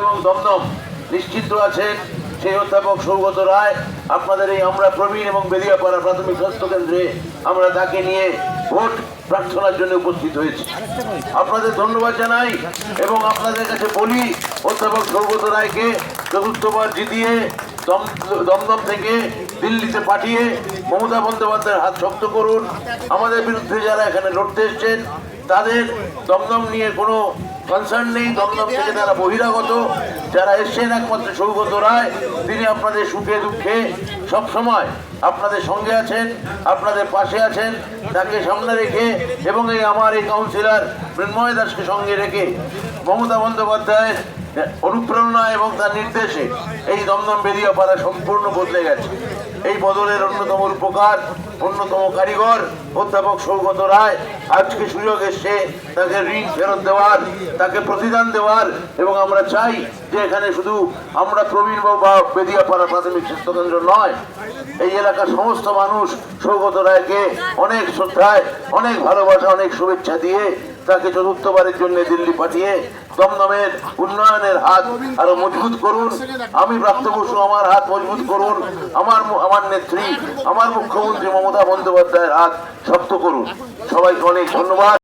এবং দমদম নিশ্চিন্ত আছেন সেই অধ্যাপক সৌগত রায়। আপনাদের এই আমরা প্রবীণ এবং বেদিয়াপাড়া প্রাথমিক স্বাস্থ্য কেন্দ্রে আমরা তাকে নিয়ে ভোট প্রার্থনার জন্য উপস্থিত হয়েছি। আপনাদের ধন্যবাদ জানাই এবং আপনাদের কাছে বলি, অধ্যাপক সৌগত রায়কে চতুর্থবার জিতিয়ে দম দমদম থেকে দিল্লিতে পাঠিয়ে মমতা বন্দ্যোপাধ্যায়ের হাত শক্ত করুন। আমাদের বিরুদ্ধে যারা এখানে লড়তে এসছেন তাদের দমদম নিয়ে কোনো কনসার্ন নেই। দমদম থেকে তারা বহিরাগত। যারা এসছেন একমাত্র সৌগত রায়, তিনি আপনাদের সুখে দুঃখে সব সময় আপনাদের সঙ্গে আছেন, আপনাদের পাশে আছেন, তাকে সামনে রেখে এবং এই আমার এই কাউন্সিলর মৃন্ময় দাসকে সঙ্গে রেখে মমতা বন্দ্যোপাধ্যায়ের অনুপ্রেরণা এবং তার নির্দেশে এই দমদম বেরিয়াপাড়া সম্পূর্ণ বদলে গেছে। এই বদলের অন্যতম উপকার অন্যতম কারিগর, অধ্যাপক সৌগত রায় আজকে সুযোগ এসছে তাকে ঋণ ফেরত দেওয়ার, তাকে প্রতিদান দেওয়ার এবং আমরা চাই যে এখানে শুধু আমরা প্রবীণ বা বেদিয়াপাড়া প্রাথমিক স্বাস্থ্যকেন্দ্র নয়, এই এলাকার সমস্ত মানুষ সৌগত রায়কে অনেক শ্রদ্ধায়, অনেক ভালোবাসা, অনেক শুভেচ্ছা দিয়ে তাকে চতুর্থবারের জন্য দিল্লি পাঠিয়ে দমদমের উন্নয়নের হাত আরও মজবুত করুন। আমি প্রাপ্ত বসু, আমার হাত মজবুত করুন। আমার আমার নেত্রী, আমার মুখ্যমন্ত্রী মমতা বন্দ্যোপাধ্যায়ের হাত শক্ত করুন। সবাইকে অনেক ধন্যবাদ।